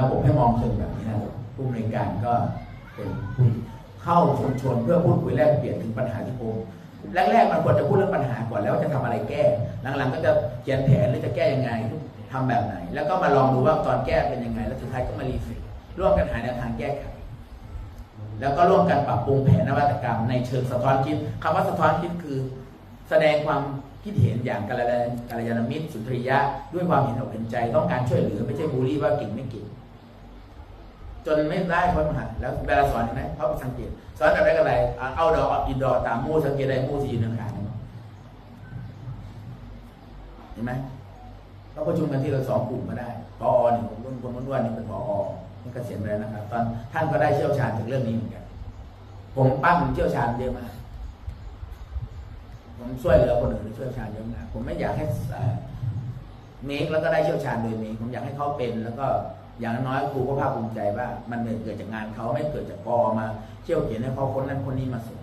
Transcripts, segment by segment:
ระบบให้มองเชิงแบบนี้นะผู้บริการก็เป็นผู้เข้าชุมชนเพื่อพูดคุยแลกเปลี่ยนถึงปัญหาที่พบแรกๆมันควรจะพูดเรื่องปัญหาก่อนแล้วว่าจะทำอะไรแก้ หลังๆก็จะเขียนแผนหรือจะแก้ยังไงทำแบบไหน แล้วก็มาลองดูว่าตอนแก้เป็นยังไง แล้วสุดท้ายก็มารีเฟรชร่วมกันหาแนวทางแก้ไขแล้วก็ร่วมกันปรับปรุงแผนนวัตกรรมในเชิงสะท้อนคิดคำว่าสะท้อนคิดคือ แสดงความคิดเห็นอย่างกาณกัลยาณมิตร สุนทรียะ ด้วยความเห็นอกเห็นใจต้องการช่วยเหลือไม่ใช่บูลลี่ว่าเก่งไม่เก่ง จนไม่ได้คนหันแล้วเวลาสอนเห็นไหมเขาสังเกตสอนอะไรกับอะไรเอาดอกอินดอตามมู่สังเกตอะไรมู่สียืนขางเห็นไหมเขาประชุมกันที่เราสองกลุ่มก็ได้พอหนึ่งคนคนอ้วนๆนี่เป็นพอนี่เกษียณไปแล้วนะครับ ตอนท่านก็ได้เชี่ยวชาญถึงเรื่องนี้เหมือนกัน ผมปั้นเชี่ยวชาญเยอะมาก ผมช่วยเหลือคนอื่นเชี่ยวชาญเยอะมากผมไม่อยากให้เอ่อเมคแล้วก็ได้เชี่ยวชาญโดยเมคผมอยากให้เขาเป็นแล้วก็ อย่างน้อยครูก็ภาคภูมิใจว่ามันเกิดจากงานเขาไม่เกิดจากกอมาเชี่ยวเขียนให้เขาคนนั้นคนนี้มาส่ง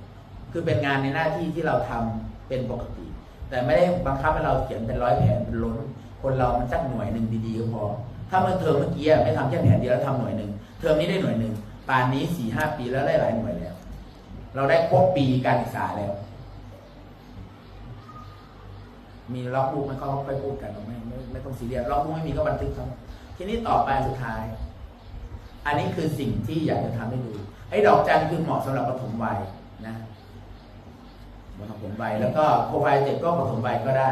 คือเป็นงานในหน้าที่ที่เราทำเป็นปกติ แต่ไม่ได้บังคับให้เราเขียนเป็นร้อยแผนเป็นล้น คนเรามันสักหน่วยหนึ่งดีๆก็พอ ถ้าเมื่อเทอมเมื่อกี้ไม่ทำแค่แผนเดียวแล้วทำหน่วยหนึ่งเทอมนี้ได้หน่วยหนึ่งป่านนี้สี่ห้าปีแล้วได้หลายหน่วยแล้ว เราได้ครบปีการศึกษาแล้ว มีล็อกบุ๊กมันก็ค่อยพูดกันไม่ไม่ไม่ต้องซีเรียสล็อกบุ๊กไม่มีก็บันทึกครับ ทีนี้ต่อไปสุดท้าย อันนี้คือสิ่งที่อยากจะทำให้ดู ไอ้ดอกจันคือเหมาะสำหรับปฐมวัยนะปฐมวัยแล้วก็โปรไฟล์เจ็ดก็ปฐมวัยก็ได้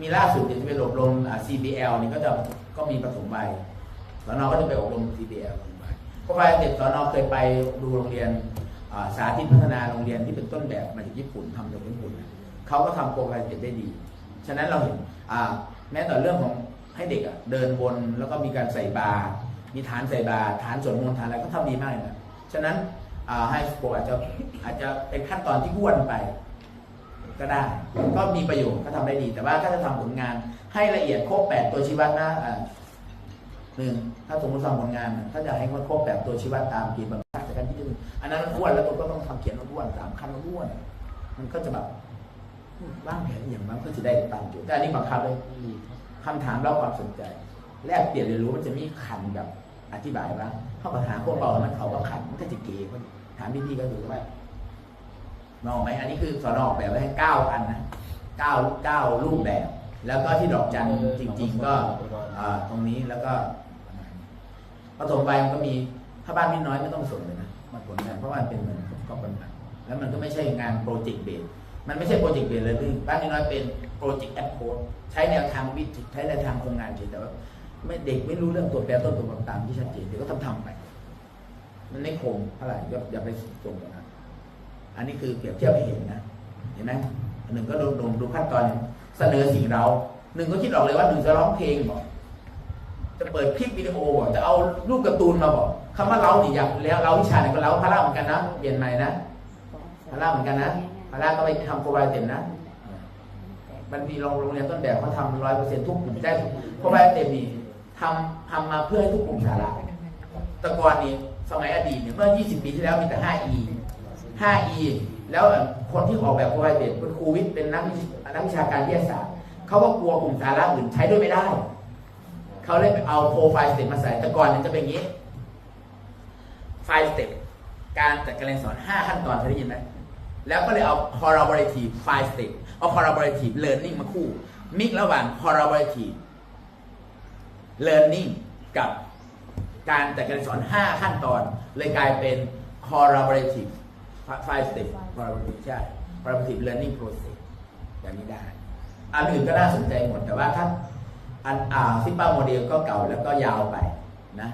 มีล่าสุดเดี๋ยวจะไปอบรม CBL นี่ก็จะก็มีปฐมวัยสนอก็จะไปอบรม CBL ปฐมวัยโปรไฟล์เจ็ดสนอเคยไปดูโรงเรียนสาธิตพัฒนาโรงเรียนที่เป็นต้นแบบมาจากญี่ปุ่นทำจากญี่ปุ่นเขาก็ทำโปรไฟล์เจ็ดได้ดี ฉะนั้นเราเห็นแม้แต่เรื่องของ ให้เด็กอะเดินบนแล้วก็มีการใส่บาตรมีฐานใส่บาตรฐานสวดมนต์ฐานอะไรก็ทำดีมากเลยนะฉะนั้นให้โปอาจจะอาจจะเป็นขั้นตอนที่อ้วนไป ก็ได้ ก็มีประโยชน์ก็ทำได้ดี แต่ว่าถ้าจะทำผลงานให้ละเอียดครบแปดตัวชี้วัดนะหนึ่งถ้าสมมติทำผลงานน่ะถ้าจะให้มันครบแปดตัวชี้วัดตามเกณฑ์บางจากการที่หนึ่งอันนั้นมันอ้วนแล้วตัวก็ต้องทำเขียนอ้วนสามขั้นอ้วนมันก็จะแบบว่างแผนอย่างมันก็จะได้ตามจุดแต่อันนี้บังคับเลย คำถามแล้วความสนใจ แลกเปลี่ยนเรียนรู้มันจะมีขันแบบอธิบายบ้างเข้าปัญหาพวกเรามันเขาก็ขันมันก็จะเก๋มันถามพี่ๆก็ดูว่ามองไหมอันนี้คือสอนออกแบบไว้ให้เก้าอันนะเก้าเก้ารูปแบบ แล้วก็ที่ดอกจันจริง ๆ ก็อ่าตรงนี้แล้วก็ปฐมวัยมันก็มีถ้าบ้านพี่น้อยไม่ต้องสนเลยนะมันผลงานเพราะว่ามันเป็นเหมือนก็เป็นงานแล้วมันก็ไม่ใช่งานโปรเจกต์เบส มันไม่ใช่โปรเจกต์เบสเลยพี่บ้านน้อยเป็นโปรเจกต์แอปโค้ดใช้แนวทางวิธีใช้แนวทางโครงงานเฉยแต่ว่าไม่เด็กไม่รู้เรื่องตัวแปรต้นตัวตามที่ชัดเจนเดี๋ยวก็ทำทำๆไป มันไม่คงเท่าไหร่อย่าอย่าไปส่งกันนะอันนี้คือเปรียบเทียบให้เห็นนะเห็นไหมหนึ่งก็ดูดูดูขั้นตอนเสนอสิ่งเราหนึ่งก็คิดออกเลยว่าหนึ่งจะร้องเพลงบอกจะเปิดคลิปวิดีโอบอกจะเอารูปการ์ตูนมาบอกคำว่าเราเนี่อยากแล้วเราวิชาเนี่ยก็เราพระราเหมือนกันนะเปลี่ยนใหม่นะพระราเหมือนกันนะ พระราก็ไปทำโปรไฟล์เต็มนะมันมีโรงเรียนต้นแบบเขาทำร้อยเปอร์เซ็นต์ทุกกลุ่มได้โปรไฟล์เต็มนี่ทำทำมาเพื่อให้ทุกกลุ่มสาระแต่ก่อนนี้สมัยอดีตเนี่ยเมื่อ 20 ปีที่แล้วมีแต่ 5E 5E แล้วคนที่ออกแบบโปรไฟล์เด็ดเป็นครูวิทย์เป็นนักนักวิชาการวิทยาศาสตร์เขาก็กลัวกลุ่มสาระอื่นใช้ด้วยไม่ได้เขาเลยไปเอาโปรไฟล์สเต็ปมาใส่แต่ก่อนเนี่ยจะเป็นอย่างนี้ไฟล์สเต็ปการจัดการเรียนสอน 5 ขั้นตอนเคยได้ยินไหม แล้วก็เลยเอา collaborative file step เอา collaborative learning มาคู่ มิกระหว่าง collaborative learning กับการจัดการเรียนสอน 5 ขั้นตอน เลยกลายเป็น collaborative file step collaborative ใช่ collaborative learning process อย่างนี้ได้อันอื่นก็น่าสนใจหมด แต่ว่าถ้าอันอ่าซิปเปอร์โมเดลก็เก่าแล้วก็ยาวไปนะ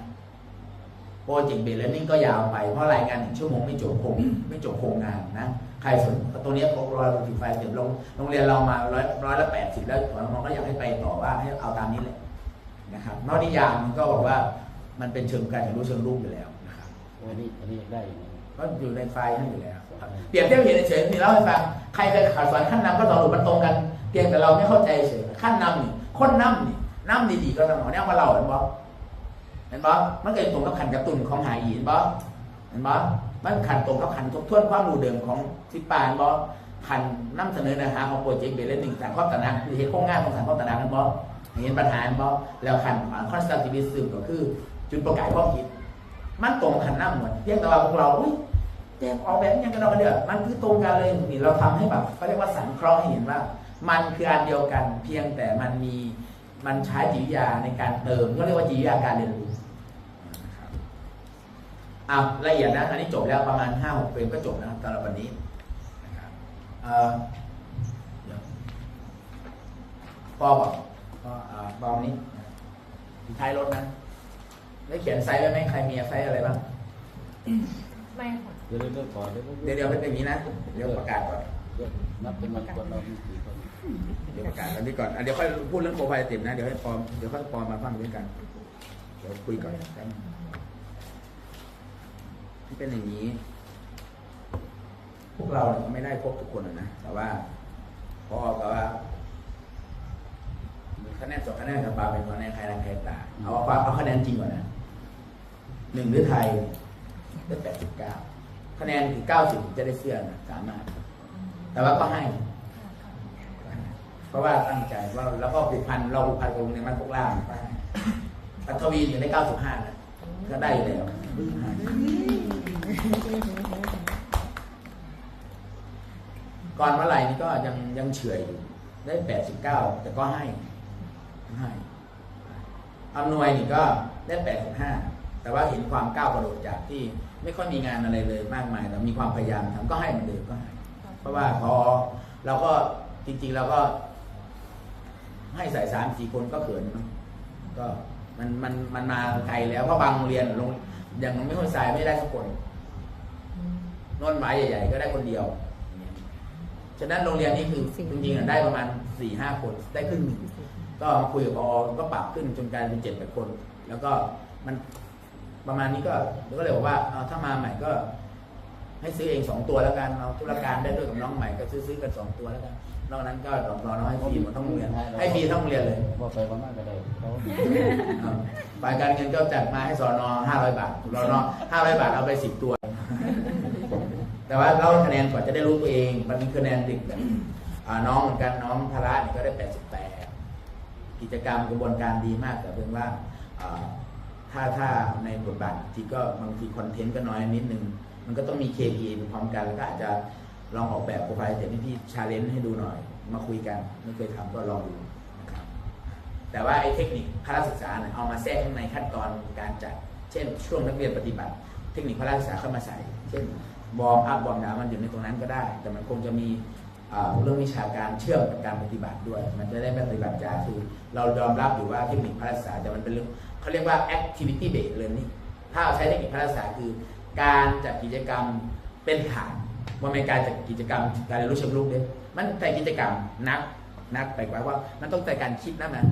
โปรเจกต์เบสเลนนิ่งก็ยาวไป เพราะรายงานหนึ่งชั่วโมงไม่จบคงไม่จบโครงงานนะ ใครสนตัวเนี้ยร้อยสิบไฟเต็มลงโรงเรียนเรามาร้อยร้อยละแปดสิบแล้วน้องๆก็อยากให้ไปต่อว่าให้เอาตามนี้แหละนะครับนอกนิยามมันก็บอกว่ามันเป็นเชิงการเรียนรู้เชิงรูปอยู่แล้วนะครับอันนี้อันนี้ได้อยู่นะก็อยู่ในไฟล์นั่นอยู่แล้วเปรียบเทียบเห็นเฉยๆนี่เล่าให้ฟังใครเคยขาดสอนขั้นนำก็สอนหลุดมันตรงกันเพียงแต่เราไม่เข้าใจเฉยขั้นนำนี่คนนำนี่นำดีๆก็สมองเนี่ยมาเล่าเห็นบ่เห็นบ่มันเกิดตรงกับขันกระตุ้นของหายอีเห็นบ่เห็นบ่ มันขันตรงกับขันทบทวนความรู้เดิมของสิปานบ่ขันนำเสนอเนื้อหาของโปรเจกต์เบลเลนหนึ่งสารข้อตระหนักคือเห็นโครงงานของสารข้อตระหนักกันบ่เห็นปัญหานบ่แล้วขันคอนสตรักติวิซึมก็คือ จุดประกายความคิด มันตรงกันน้าเหมือนเพียงแต่ว่าพวกเราอุ้ยเจ๊ออกแบบยังกันเราเดือมันคือตรงกันเลยนี่เราทำให้แบบเขาเรียกว่าสังเคราะห์ให้เห็นว่า มันคืออันเดียวกัน เพียงแต่มันมีมันใช้จิตวิทยาในการเติมก็เรียกว่าจิตวิทยาการเรียนรู้ อะละเอียดนะอันนี้จบแล้วประมาณห้าหกเฟรมก็จบนะครับสำหรับวันนี้นะครับเอ่อเดี๋ยวปอบอกก็อ่าบอมนี้อยู่ท้ายรถนะได้เขียนไซส์ไว้ไหมใครมีไซส์อะไรบ้างไม่ค่ะเดี๋ยวเดี๋ยวก่อนเดี๋ยวเดี๋ยวเดี๋ยวเป็นอย่างนี้นะเดี๋ยวประกาศก่อนเดี๋ยวนับจำนวนคนเรามีกี่คนเดี๋ยวประกาศอันนี้ก่อนอะเดี๋ยวค่อยพูดเรื่องโปรไฟล์เต็มนะเดี๋ยวให้ปอมเดี๋ยวค่อยปอมมาฟังด้วยกันเดี๋ยวคุยก่อนครับ ที่เป็นอย่างนี้ พวกเราเนี่ยไม่ได้ครบทุกคนนะ แต่ว่าพอกับว่าคะแนนสองคะแนนกับปาเป็นคะแนนใครแรงใครตาเอาเอาเอาคะแนนจริงก่อนนะหนึ่งหรือไทยได้แปดสิบเก้าคะแนนถึงเก้าสิบจะได้เสื้อนะสามารถ แต่ว่าก็ให้ เพราะว่าตั้งใจว่าแล้วก็ผูกพันเราผูกพันกับโรงเรียนมันพวกล่างไปปัทวีอยู่ในเก้าสิบห้านะก็ได้อยู่แล้ว ก่อนเมื่อไหร่นี่ก็ยังยังเฉื่อยอยู่ ได้แปดสิบเก้าแต่ก็ให้ให้อำนวยนี่ก็ได้แปดสิบห้าแต่ว่าเห็นความก้าวกระโดดจากที่ไม่ค่อยมีงานอะไรเลยมากมายแต่มีความพยายามทำก็ให้เหมือนเดิมก็ให้เพราะว่าพอเราก็จริงๆเราก็ ให้ใส่สามสี่คนก็เขินเนอะก็มันมันมันมาไกลแล้วเพราะบางโรงเรียนลง อย่างน้องไม่คนทรายไม่ได้สักคนโนนไม้ใหญ่ ๆ ก็ได้คนเดียวฉะนั้นโรงเรียนนี้คือจริงๆอะได้ประมาณสี่ห้าคนได้ครึ่งหนึ่งก็มาคุยกับพอก็ปรับขึ้นจนกลายเป็นเจ็ดแปดคน แล้วก็มันประมาณนี้ก็ก็เลยบอกว่าเอาถ้ามาใหม่ก็ ให้ซื้อเองสองตัวแล้วกันเอาธุรการได้ด้วยกับน้องใหม่ก็ซื้อซื้อกันสองตัวแล้วกันนอกนั้นก็รอรอน้องให้ฟรีหมดทั้งโรงเรียนให้ฟรีทั้งโรงเรียนเลยว่าไปประมาณก็ได้เขาครับฝ่ายการเงินก็จัดมาให้สอนอห้าร้อยบาทรอนอห้าร้อยบาทเอาไปสิบตัว แต่ว่าเราคะแนนก่อนจะได้รู้ตัวเอง มันมีคะแนนติดแบบอ่าน้องเหมือนกันน้องธาระเนี่ยก็ได้แปดสิบแปดกิจกรรมกระบวนการดีมากแต่เพียงว่าอ่าถ้าถ้าในบทบาทที่ก็บางทีคอนเทนต์ก็น้อยนิดนึง มันก็ต้องมี KPI ไปพร้อมกันแล้วก็อาจจะลองออกแบบโปรไฟล์เจ็ดพี่ชาเลนจ์ให้ดูหน่อย มาคุยกัน ไม่เคยทำก็ลองดูนะครับแต่ว่าไอ้เทคนิคพระราศึกษาเนี่ยเอามาแทรกข้างในขั้นตอนการจัด เช่น ช่วงนักเรียนปฏิบัติ เทคนิคพระราศึกษาเข้ามาใส่ เช่นบอมอัพบอมดาวมันอยู่ในตรงนั้นก็ได้ แต่มันคงจะมีอ่าเรื่องวิชาการเชื่อมกับการปฏิบัติด้วย มันจะได้ปฏิบัติจาคือ เรายอมรับอยู่ว่าเทคนิคพระราศึกษาแต่มันเป็นเรื่องเขาเรียกว่า activity based learning ถ้าเราใช้เทคนิคพระราศึกษาคือ การจัดกิจกรรมเป็นฐานว่าเป็นการจัดกิจกรรมการเรียนรู้เชิงรุกเนี่ยมันแต่กิจกรรมนักนักไปกว่าว่า มันต้องแต่การคิดนะมัน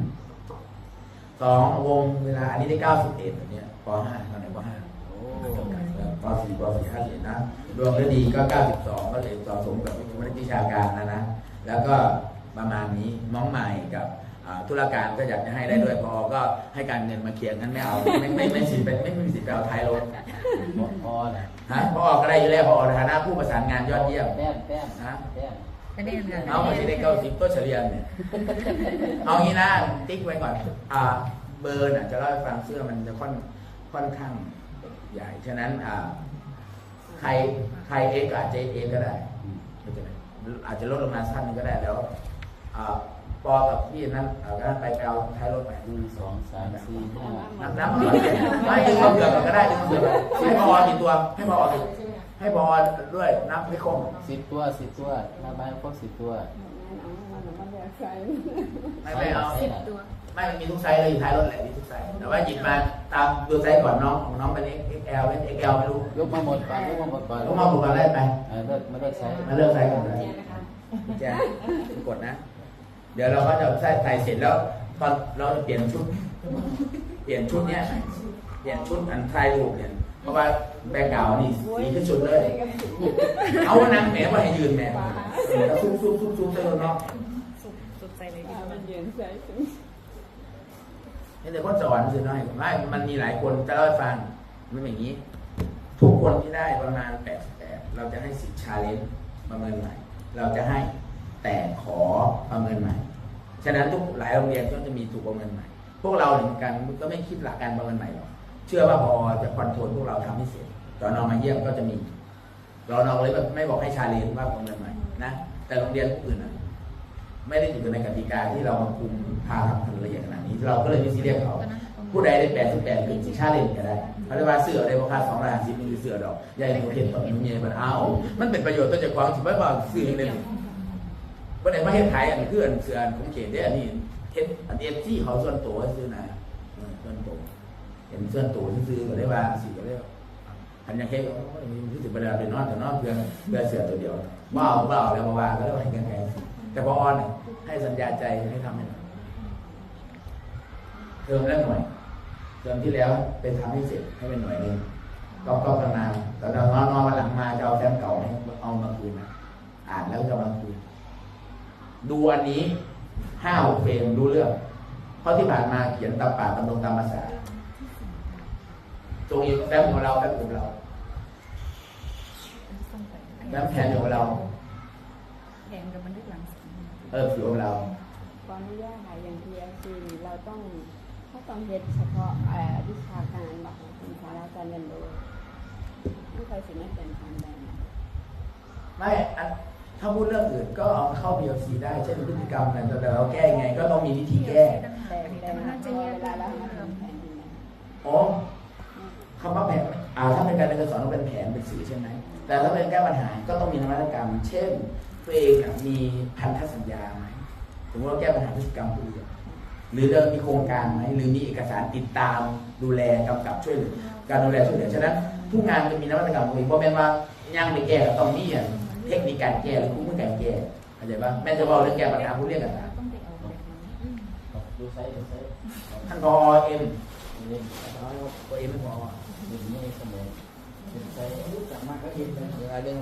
สองวงเวลาอันนี้ได้เก้าสิบเอ็ดแบบเนี้ยปห้าตอนไหนปห้าโอ้ปสี่ปสี่ห้าสิบนะรวมแล้วดีก็เก้าสิบสองก็เลยต่อสมกับวิชาการนะนะแล้วก็ประมาณนี้น้องใหม่กับอ่า ธุรการก็อยากจะให้ได้ด้วยพอก็ให้การเงินมาเคลียร์งั้นไม่เอาไม่ไม่ไม่สิทธิ์ไปไม่ไม่มีสิทธิ์ไปเอาท้ายรถหมดพอนะฮะพอก็ได้อยู่แล้วพอในฐานะผู้ประสานงานยอดเยี่ยมแต้มแต้มนะแต้มคะแนนค่ะเอามาที่ได้เก้าสิบตัวเฉลี่ยเนี่ยเอางี้นะติ๊กไว้ก่อนอ่าเบอร์น่ะจะเล่าให้ฟังเสื้อมันจะค่อนค่อนข้างใหญ่ฉะนั้นอ่าใครใครเอ็กอาจจะเอ็กก็ได้อืมไม่เป็นไรอาจจะลดลงมาสั้นหนึงก็ได้แล้วอ่า ปอกับพี่นั้นเอาก็ไปไปเอาท้ายรถไปหนึ่งสองสามสี่ห้านับนับก่อนไม่ดึงมาเผื่อก่อนก็ได้ดึงมาเผื่อก่อนให้พอกี่ตัวให้พอกี่ให้พอด้วยนับให้ครบสิบตัวสิบตัวหน้าบ้านครบสิบตัวไม่ไม่เอาสิบตัวไม่มันมีทุกไซส์เลยอยู่ท้ายรถแหละมีทุกไซส์แต่ว่าหยิบมาตามดูไซส์ก่อนน้องของน้องเป็น XL เป็น XL ไม่รู้ยกมาหมดก่อนยกมาหมดก่อนก็มาบุกกันได้ไปเออเลิกไม่เลิกใช้มาเลือกไซส์กันเลยแจ้งกดนะ เดี๋ยวเราก็จะใส่ใส่เสร็จแล้วตอนเราจะเปลี่ยนชุด เปลี่ยนชุดเนี้ยเปลี่ยนชุดอันไทยรูปเนี่ยเพราะว่าแบกเก่านี่สีขึ้นชุดเลย เอานางแหมว่าให้ยืนแหมแล้วซุ่มซุ่มซุ่มซุ่มใส่รถเนาะสุดสุดใจเลยนี่แต่คนสวรรค์คือน้อยไม่มันมีหลายคนจะเล่าให้ฟังมันเป็นอย่างนี้ ทุกคนที่ได้ประมาณแปดแปดเราจะให้สิทธิ์ชาเลนจ์ประเมินใหม่ เราจะให้ แต่ขอประเมินใหม่ ฉะนั้นทุกหลายโรงเรียนก็จะมีถูกประเมินใหม่ พวกเราเหมือนกันก็ไม่คิดหลักการประเมินใหม่หรอก เชื่อว่าพอจะคอนโทรลพวกเราทำให้เสร็จตอนนองมาเยี่ยมก็จะมีรอนอเลยแบบไม่บอกให้ชาเลนว่าโรงเรียนใหม่นะ แต่โรงเรียนอื่นนะไม่ได้อยู่ในกติกาที่เรามาคุมพาทำทันละเอียดขนาดนี้ เราก็เลยไม่ซีเรียสเขาผู้ใดได้แปดสิบแปดปีชาเลนก็ได้เขาเรียกว่าเสือได้ราคาสองร้อยห้าสิบมีเสือดอกใหญ่หนูเห็นตอนนี้มีมันเอา มันเป็นประโยชน์ต่อจากความถือว่าเสือเลย วันไหนมาเฮ็ดไทยอันคืออันเสืออันของเขตได้อันนี้เฮ็ดอันเอฟที่เขาส่วนตัวซื้อนะเออส่วนตัวเห็นส่วนตัวซื้อก็ได้ว่าสิก็ได้อันยังเฮ็ดรู้สึกเวลาเป็นนอนแต่นอนเพื่อเพื่อเสือตัวเดียวว่าเอาว่าเอาแล้วมาว่าก็ได้ว่าให้กันไงแต่พอออนให้สัญญาใจให้ทำให้หน่อยเทอมละหน่วยเดือนที่แล้วไปทำให้เสร็จให้เป็นหน่วยหนึ่งก็ก็ประมาณแต่เรานอนนอนมาหลังมาจะเอาแฟ้มเก่าให้เอามาคืนอ่านแล้วจะมาคืน ดูอันนี้ห้าหกเฟรมรู้เรื่อง เพราะที่ผ่านมาเขียนตามปากตามตรงตามภาษาตรงอยู่แฟ้มของเราแฟ้มของเราแฟ้มแผนของเราแผนกับบันทึกหลังสุดเออผิวของเราขออนุญาตค่ะอย่าง TLC เราต้องเขาต้องเฮ็ดเฉพาะเอ่อวิชาการบอกเป็นสาระการเรียนรู้ไม่เคยสิ่งนั้นเป็นทางแดนไม่อัน ถ้าพูดเรื่องอื่นก็เอาเข้า PLC ได้เช่นพฤติกรรมอะไรแต่เราแก้ยังไงก็ต้องมีวิธีแก้แต่แต่พอเวลาเรามาทำแผนนี่นะอ๋อคำว่าแผนอ่าถ้าเป็นการเรียนการสอนต้องเป็นแผนเป็นสื่อใช่ไหมแต่ถ้าเป็นแก้ปัญหาก็ต้องมีนวัตกรรม เช่นตัวเองน่ะมีพันธสัญญาไหมถึงว่าแก้ปัญหาพฤติกรรมผู้อื่นหรือเรามีโครงการไหมหรือมีเอกสารติดตามดูแลกำกับช่วยเหลือการดูแลช่วยเหลือฉะนั้นทุกงานจะมีนวัตกรรมของตัวเองเพราะแม้ว่าย่างไปแก้ก็ต้องมีอย่าง เทคนิคการแก้หรือคู่มือการแก้เข้าใจปะแม่จะบอกเรื่องแก้ปัญหาผู้เรียกกันนะต้องไปเอาแบบนั้นอืมดูไซส์ดูไซส์ท่านพอเอ็มนี่พอเอ็มไม่พอนี่นี่เสมอดูไซส์รู้จักมากก็เอ็มเลยเวลาเรื่อง